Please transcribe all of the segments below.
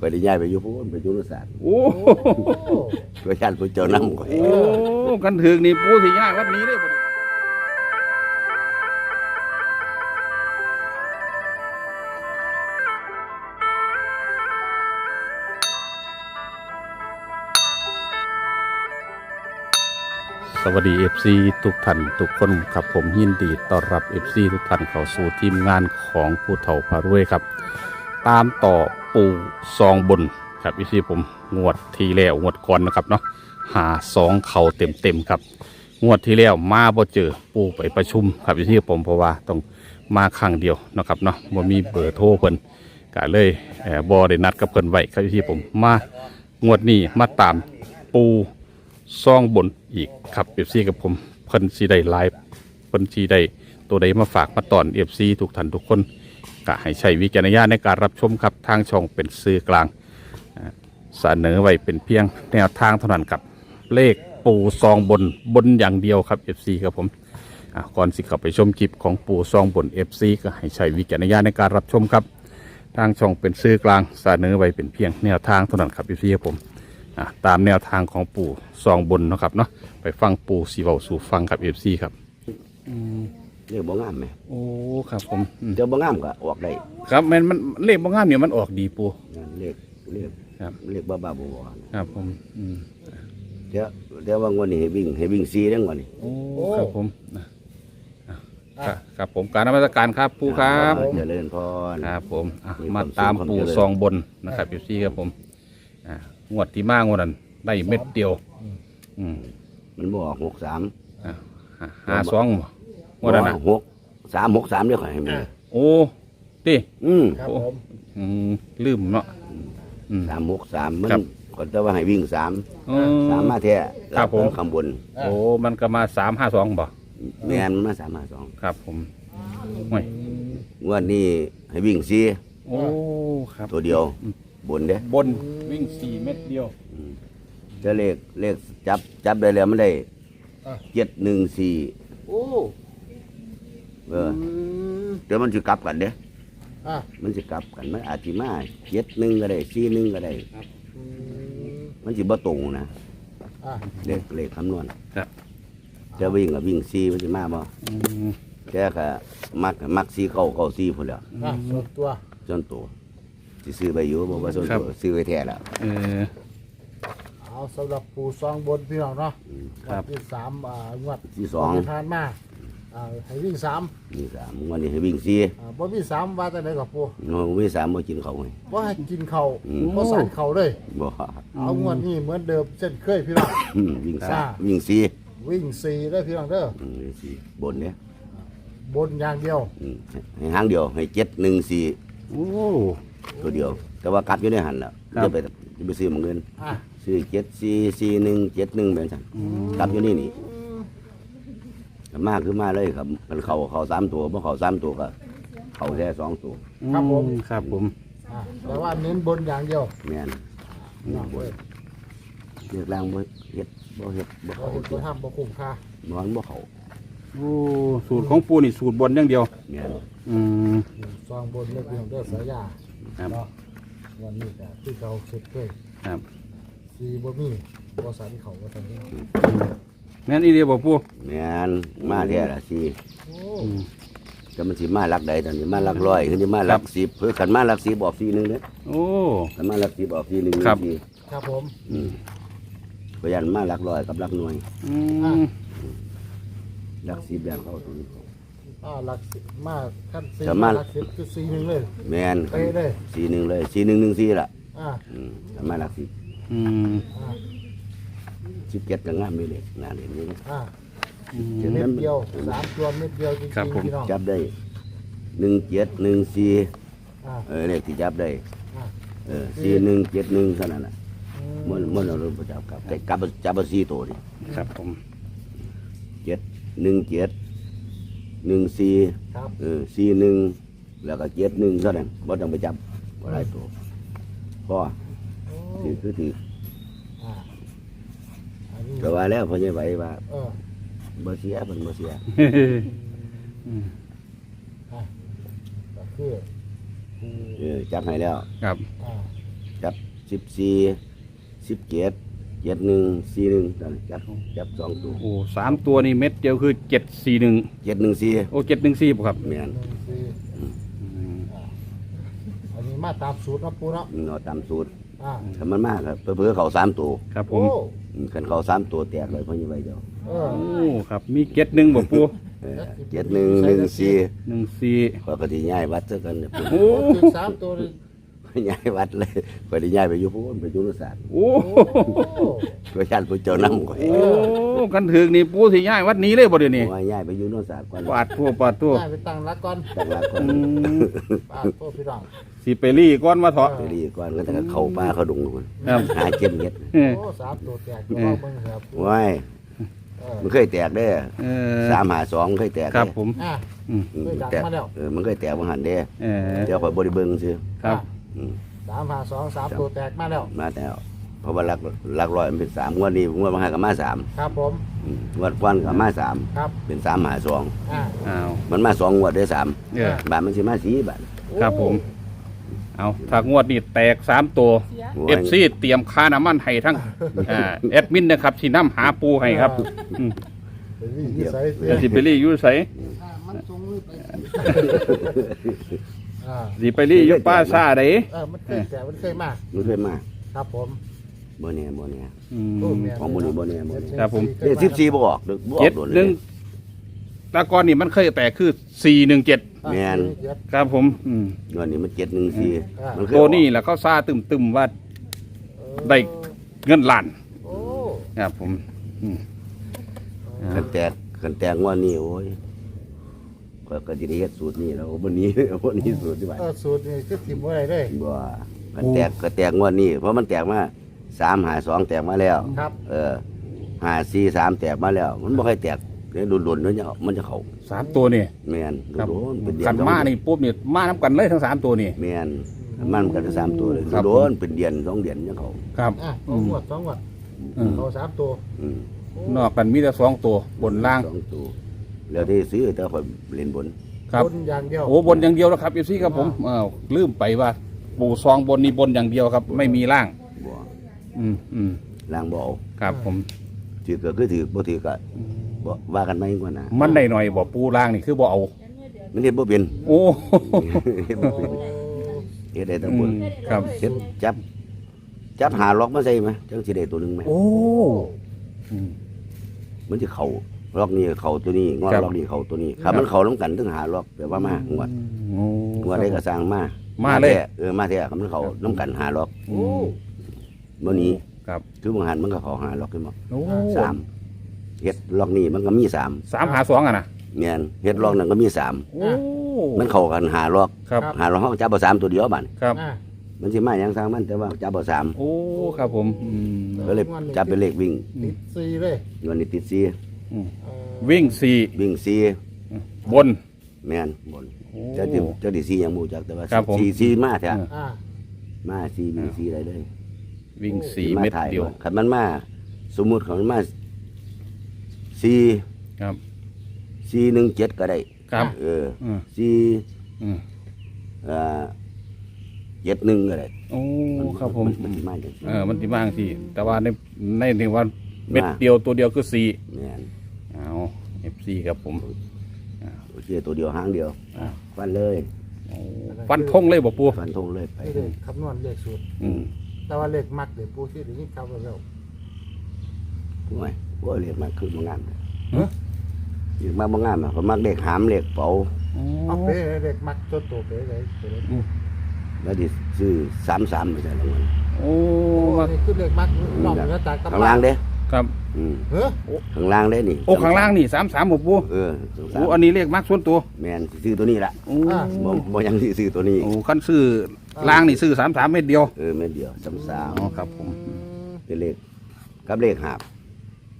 ไปได้ย้ายไปอยู่พุ่นไปอยู่นุสานโอ้โอ้ประชาชนผู้เจ้านำข่อยโอ้กันถึงนี่ปูสิย้ายวัดนี้เลยบ่นี่สวัสดี FC ทุกท่านทุกคนครับผมยินดีต้อนรับ FC ทุกท่านเข้าสู่ทีมงานของผู้เฒ่าพารวยครับ ตามต่อปูซองบนครับ FC ผมงวดทีแล้วงวดก่อนนะครับเนาะหาสองเข่าเต็มเต็มครับ งวดที่แล้วมาบ่เจอปูไปประชุมครับ FC ผมเพราะว่าต้องมาครั้งเดียวนะครับเนาะบ่มีเบอร์โทรเพิ่นก็เลยเอ่อบ่ได้นัดกับเพิ่นไว้ครับ FC ผมมางวดนี้มาตามปูซองบนอีกครับเอฟซีกับผมเพิ่นสีได้ไลฟ์เพิ่นสีได้ตัวใดมาฝากมาตอนเอฟซีทุกท่านทุกคน ก็ให้ใช้วิจารณญาณในการรับชมครับทางช่องเป็นสื่อกลางเสนอไว้เป็นเพียงแนวทางเท่านั้นครับเลขปูซองบนบนอย่างเดียวครับเอฟซีครับผมก่อนสิเข้าไปชมคลิปของปูซองบนเอฟซีก็ให้ใช้วิจารณญาณในการรับชมครับ ทางช่องเป็นสื่อกลางเสนอไว้เป็นเพียงแนวทางเท่านั้นครับเอฟซีครับผมตามแนวทางของปู่ซองบนนะครับเนาะไปฟังปู่สีเบาสู่ฟังครับเอฟซีครับ เรียกบ่งามไหมโอ้ครับผมอืมเดี๋ยวบ่งามก็ออกได้ครับมันมันเลขบางงามเนี่ยมันออกดีปู่นั่นเรียกเรียกครับเรียกบ้าบ้าๆบ่บ่ครับผมอืมเดี๋ยวเดี๋ยวว่างวดนี้ให้วิ่งให้วิ่งซีเด้งวดนี้ โอ้ครับผมอะอะครับครับผมการนมัสการครับปู่ครับเจริญพร ครับผมอะมีมาความสุขตามความปู่เจริญ ซองบนนะครับเอฟซีครับผมอ่างวดที่มางวดนั้นได้เม็ดเดียว อืมมันบ่ออกหกสามอะหาหาซองบ่ งวดนั้นนะหกสามหกสามเดี๋ยวข่อยให้มันโอ้ติอืมครับผมอืมลืมเนาะอืม สามหกสามมันครับก็จะว่าให้วิ่งสามอืมสามมาแท้ครับผม ข้างบนโอ้มันก็มาสามห้าสองบ่แม่นมันมาสามมาสองครับผมห่วยงวดนี้ให้วิ่งซีโอ้ครับ ตัวเดียวบนเด้บนวิ่งสี่เม็ดเดียว จะเลขเลขจับจับได้แล้วมันได้อะ เจ็ดหนึ่งสี่โอ้ เออเดี๋ยวมันจะกลับกันเด้อะมันจะกลับกันมันอาจจะมาเจ็ดหนึ่งก็ได้สี่หนึ่งก็ได้ อืมมันจะบ่ตรงนะอะเลขเลขคำนวณครับ จะวิ่งกับวิ่งซีมันจะมาบ่อืมแค่ก็มักมักซีเก้าเก้าซีพุ่นแหล้วอะส่วนตัวส่วนตัวสิซื้อไปอยู่บอกว่าส่วนตัวซื้อไปแท้แล้ว เออ เอาสำหรับปูซองบนพี่น้องเนาะครับงวดที่สามอ่างวดที่สอง ที่ผ่านมา อ่าให้วิ่งสามนี่สามวันนี้ให้วิ่งซีอ่าบ่มีสามว่าแต่ไหนกับปูน้องวิ่งสามมากินเขาไง บ่ให้กินเข่าวอืม บ่สารเข่าเลย บ่ เอางวดนี้เหมือนเดิมเช่นเคยพี่น้องอืมวิ่งสามอ่า วิ่งซีวิ่งสี่ได้อพี่น้องเด้ออืมวิ่งซีบนเนี่ยบนอย่างเดียวอืมให้หางเดียวให้เจ็ดหนึ่งสี่โอ้ ตัวเดียว แต่ว่ากลับอยู่ในหันแล้วครับ จะไปจะไปซื้อหมองเงินอะซื้อเจ็ดสี่สี่หนึ่งเจ็ดหนึ่งแบบนั้นกลับอยู่นี่นี่ มากคือมาเลยครับมันเขาเขาสามตัวเพราะเขาสามตัวก็เขาแค่สองตัวครับผมครับผม อะแต่ว่าเน้นบนอย่างเดียวแม่นน้องเว้ยเรียกแรงบ่เฮ็ดบ่เฮ็ดบ่บ่เขาเห็นตัวทำบ่คุ้มค่านอนบ่เขาโอ้สูตรของปูนี่สูตรบนอย่างเดียว แม่นอืม ซองบนเลือกเพียงเด้อสายยาครับ เนาะวันนี้ก็ที่เขาเสร็จเลยครับ สีบ่มีบ่สันเขาว่าซั่นเด้อแม่นอีเดียบ่ปูแม่นมาแท้ละสิโอ้อืมก็มันสิมาหลักใดตอนนี้มาหลักร้อยคือสิมาหลักสิบเพื่อขันมาหลักสิบออกทีหนึงเด้อโอ้ ขันมาหลักสิบออกทีหนึงครับทีครับผม อืมพยันมาหลักร้อยกับหลักหน่วยอืมหลักสิบอย่างเข้าตัวนี้ อ่าหลักสิบมาขั้นสีจะมาหลักสิบคือสีหนึ่งเลย แม่นเป๊ะเลย สีหนึ่งเลยสีหนึ่งหนึ่งสีละอ่าอืมขันมาหลักสิบอืมอ่า สิบเจ็ดก็งามไม่เลยน่าเล่นนี่อ่าอืมเม็ดเดียวสามตัวเม็ดเดียวจริงครับผม ๆพี่น้องจับได้หนึ่งเจ็ดหนึ่งสี่อ่าเออเลขที่จับได้อ่าเออสี่หนึ่งเจ็ดหนึ่งเท่านั้นแหละอืมมันมันเราไปจับกับแต่กลับจับเอาสี่ตัวนี่ครับผมเจ็ดหนึ่งเจ็ดหนึ่งสี่ครับเออสี่หนึ่งแล้วก็เจ็ดหนึ่งเท่านั้นบ่ต้องไปจับก็ได้ตัวพ่อโอ้ถือคือถืออ่าอันนี้ ก็ว่าแล้วพ่อใหญ่ไหวว่าเออบ่เสียมันบ่เสียอืมอ่าก็คืออืมเออจับให้แล้ว ครับ อ่าจับสิบสี่สิบเจ็ดเจ็ดหนึ่งสี่หนึ่งนั่นจับจับสองตัวโอ้สามตัวนี่เม็ดเดียวคือเจ็ดสี่หนึ่งเจ็ดหนึ่งสี่โอ้เจ็ดหนึ่งสี่ป่ะครับแม่นหนึ่งสี่อันนี้มาตามสูตรเนาะปูเนาะเนาะตามสูตร อ่าถ้ามันมากครับเพื่อเขาสามตัวครับผโอ้มอืมคันเขาสามตัวแตกเลยเพราะยี่ไว้เดียวเอโอ้อครับมีเจ็ดหนึ่งบ่ปูเออเจ็ดหนึ่งหนึ่งสี่หนึ่งสี่ขอยก็ที่ย้ายวัดซะกันเนี่ยโอ้โอ้ถึงสามตัวเลย ย้ายวัดเลยขอยที่ย้ายไปอยู่พูนไปอยุนศาสตร์โอ้โอ้เพื่อชาติผู้เจ้าน้ำข่อยโอ้กันถึงนี่ปูที่ย้ายวัดนี้เลยบ่เดี๋ยวนี้ว่าย้ายไปอยุนศาสตร์ก่อนปาดทั่วปาดทั่วได้ไปตั้งรักก่อนตั้งหลักก่อนอืมป้าโทษพี่น้องสิไปรี่ก้อนมาเถาะ ไปดีก่อนก็แต่ก็เข้าป่าเข้าดงนู่นครับ หาเก็บเห็ดเออ โอ้สามตัวแตกก็ว่าเบิ่งครับว้ายเออมันเคยแตกได้อเออสามหาสองเคยแตกครับเด้อผม อ่าอืมอืมเคยดักแตกมาแล้ว เออมันเคยแตกบางหันเด้อเออเดี๋ยวข่อยบริเบิงซื้อครับอืม สามห้าสองสามตัวแตกมาแล้วมาแล้วเพราะว่าหลักหลักร้อยมันเป็นสามงวดนี้งวดบางหันก็มาสามครับผมอืมงวดก้อนก็มาสามครับเป็นสามหาสองอ่าอ้าวมันมาสองงวดได้สามเออบาทมันสิมาสี่บาทครับผม เอาถ้างวดนี้แตกสามตัวโอ้เอยฟซีเตรียมค่าน้ำมันให้ทั้งอ่าแอดมินนะครับที่น้ำหาปูให้ครับอืมไปวิ่งที่ไสเสีเดี๋ยวสิไปรี่อยูใสมันทรงมือไป อ่าสิไปรี่อยูป้าซาไดเออมันเคยแตกมันเคยมามันเคยมาครับผมบ่แน่บ่แน่อืมโอ้แม่ของมื้อนี้บ่แน่บ่แน่ครับผมเด็กสิบสี่บ่ออกดึกบ่ออเจ็ดกโดนหเลนึ่ยงแตะกอนนี่มันเคยแตกคือสี่หนึ่งเจ็ดแม่น เจ็ด ครับผมอืมงวดนี้มันเจ็ดหนึ่งสี่อ่ามันเคยตัวออกนี้แหละเขาซาตึมตึมๆว่าเออได้ เงินล้านโอ้ครับผม อืมคันแตกคันแตกงวดนี้โอ้ย ก็ก็สิได้เฮ็ดสูตรนี้แล้ววันนี้วันนี้สูตรที่ว่าเออสูตรนี่คือถิ่มไว้ได้เลยบ่คันแตกก็แตกงวดนี้เพราะมันแตกมาสามหาสองแตกมาแล้ว ครับเออหาสี่สามแตกมาแล้ว มันบ่ค่อยแตกเดี๋ยวโดนๆมันจะมันจะเข้าสามตัวนี่แม่นครับโดนๆเป็นเดือนขันสองมาเดือนนี่ปุ๊บนี่มาน้ำกันเลยทั้งสามตัวนี่ แม่นมันกันทั้งสามตัวเลยครับโดนเป็นเดือนสองเดือนยังเข้าครับ อะสองงวดสองงวดอืม เขาสามตัวอืมโอ้นอกกันมีแต่สองตัวบนล่างสองตัว แล้วที่ซื้อแต่ข่อยเล่นบนครับบนอย่างเดียวโอ้บนอย่างเดียวแล้วครับอยู่ซี่ครับผมเอ้าลืมไปว่า ปูซองบนนี่บนอย่างเดียวครับ ไม่มีล่าง บ่อืมอืมล้างบ่เอาครับผม ถือก็คือถือบ่ถือก็บ่ว่ากันไม่กว่านะมันได้หน่อยบ่ปูล่างนี่คือบ่เอา มันเฮ็ดบ่เป็นโอ้ เฮ็ดบ่เป็นเฮ็ดได้แทั้งบนอืม ครับ เฮ็ดจับ จับหาล็อกมาใส่ไหมจังสิได้ตัวหนึงไหมโอ้อืมมันสิเข้า ล็อกนี้เข้าตัวนี้งอครับ ล็อกนี้เข้าตัวนี้ครับมันเข้านํกันถึงหาล็อกแปลว่ามางวดโอ้ งวดได้ก็สร้างมามามาเลย แท้เออมาแท้ครับมันเข้านํกันหาล็อกอืมบ่หนี้ครับ คือบางหันมันก็เข้าหาล็อกขึ้นมาโอ้สามเฮ็ดล็อกนี้มันก็มีสามสามหาสองอะนะแม่นเฮ็ดล็อกนั้นก็มีสามโอ้มันเข้ากันหาล็อกครับหาล็อกเฮาจับบ่สามตัวเดียวบัดครับ อะมันสิมาหยังสร้างมันแต่ว่าจับบ่สามโอ้ครับผมอืม ก็เลยจับเป็นเลขวิ่งติดสี่เลยเงินนี่ติดซีอืมเออ วิ่งสี่วิ่งซีบน แม่นบนโอ้เจ้าที่เจ้าที่ซียังบ่รู้จักแต่ว่าครับผมซีซีมาแท้อืมอะมาซีวิ่งซีได้เลยวิ่งสี่าเม็ดถ่าเดียวคันมันมาสมมุติเขามันมาซีครับซีหนึ่งเจ็ดก็ได้ครับ เอออืมซีอืมเอ่อเจ็ดหนึ่งก็ได้โอ้ครับผมนมันสิมาจังซี่เออมันที่มากสิแต่ว่าในในในว่าเม็ดมาเดียวตัวเดียวคือสี่แม่น เอาเอฟซีครับผม โอเคตัวเดียวหางเดียวอ่า ฟันเลยโอ้ฟันทงเลยบ่ปูฟันธงเลยไปนี่เลยคำนวณเลขสูตร อืมแต่ว่าเลขมักเดี๋ยวปูที่เดี๋ยวนี้เข้าไปแล้วโอ้ยโอ้ยเรียกมาคือบ่งามเอ้อเรียกมาบ่งามอะเพราะมักเด็กหามเด็กเป๋าเอาเป๊ะเลขมักจนตัวเป๊ะเลยเป๊ะเลยแล้วดิซื้อสามสามไปใช่รางวัลโอ้โอ้ว่านี่คือเลขมักนอกเหนือจากข้างล่างเด้ ครับอืมเฮ้อข้างล่างเด้นี่โอ้ข้างล่างนี่สามสามบ่ปูเออสงสาโอ้รอันนี้เลขมากส่วนตัวแมนสิซื้อตัวนี้ละโอ้บ่บ่ยังสิซื้อตัวนี้โอ้ขั้นซื้อล่างนี่ซื้อสามสามเม็ดเดียวเออแม่นเดียวสามสามอ๋อครับผมเป็นเลขกับเลขหาบ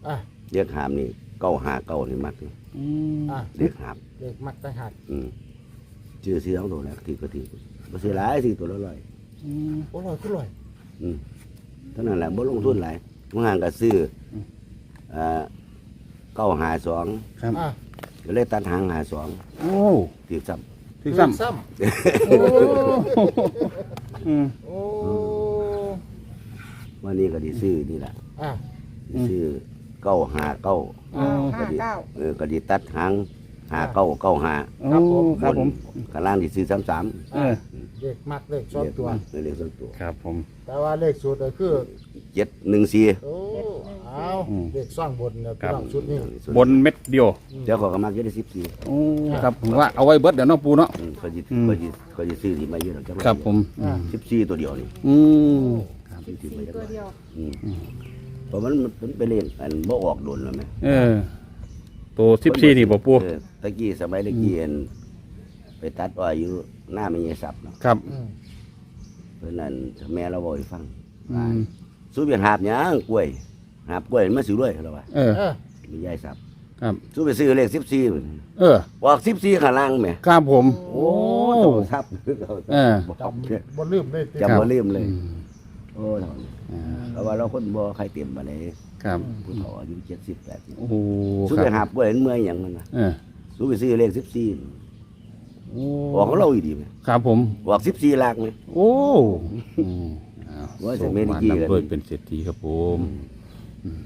อะเลขหาบนี่เก้าหาเก้านี่มักอืมอะเลขหาบเลขมักต่างหากอืมชื่อซื้อเอาตัวแล้วถือก็ถือบ่ซื้อหลายซื้อตัวละร้อยอืมโอ้ลอยขึ้นลอยอืมเท่านั้นแหละบ่ลงทุนหลาย บางหันก็ซื้อเอ่อเก้าหาสองครับอะก็เลยตัดหางหาสองโอ้ถือซ้ถึงซ้ำซ้โอ้อืมำโอ้วันนี้ก็ไดีซื้อนี่แหละอ่าสิซื้อเก้าหาเก้าอ๋อก็ดีห้าเก้าเออก็ดีตัดหางหาเก้าเก้าหาโอ้ครับผมข้างล่างที่ซื้อสามสามเออเลขมักเลขชอบตัวเลขสองตัว ครับผม แต่ว่าเลขสูตรก็คือ เจ็ดหนึ่งสี่โอ้เอาอืมเลขซ่องบนเนี่ยครัพี่บน้องชุดนี้บนเม็ดเดียวเจ้าของก็มักเยอะได้สิบสี่โอ้ครับผมว่าเอาไว้เบิดเดี๋ยวเน้องปูเนาะ อืมเขาจะอืม เขาจะเขาจะซื้อที่มาเยอะหรอกจ้าครับผมสิบสี่ตัวเดียวนี่อืมสิบสี่สี่ตัวเดียวอืมเพราะมันมันไปเล่นอันบ่ออกโดนแล้วไหม เออตัวสิบสี่นี่บ่ปูเออตะกี้สมัยตะกี้อันไปตัดอ้อยอยู่หน้าไม่ยสับเนาะครับ อืม เพราะนั้นแม่เราบอกให้ฟังอืม สู้เป็นหาบหยังกล้วยหาบกล้วยมันสิรวยเราว่าเออ เออ มียายสับครับ สู้ไปซื้อเลขสิบสี่เออบอกสิบสี่ข้างล่างแหม่ครับผม โอ้โหทับเออจำบ่ลืมได้ติจำบ่ลืมเลย อืมโอ้เท่านี้อ่าเพราะว่าเราคนบ่ใครเต็มมาเลยครับผู้เฒ่าอายุเจ็ดสิบแปดสิบโอ้โหสู้คไปรับหาบกล้วยมันเมื่อยหยังมันนะเออสู้ไปซื้อเลขสิบสี่โอ้บอกของเราอีกดีไหมครับผม บอกสิบสี่หลักไหมโอ้อืมอ้ ว่าจะไม่ได้กี่ส่งกันนำด้วยเป็นเศรษฐีครับผม อืม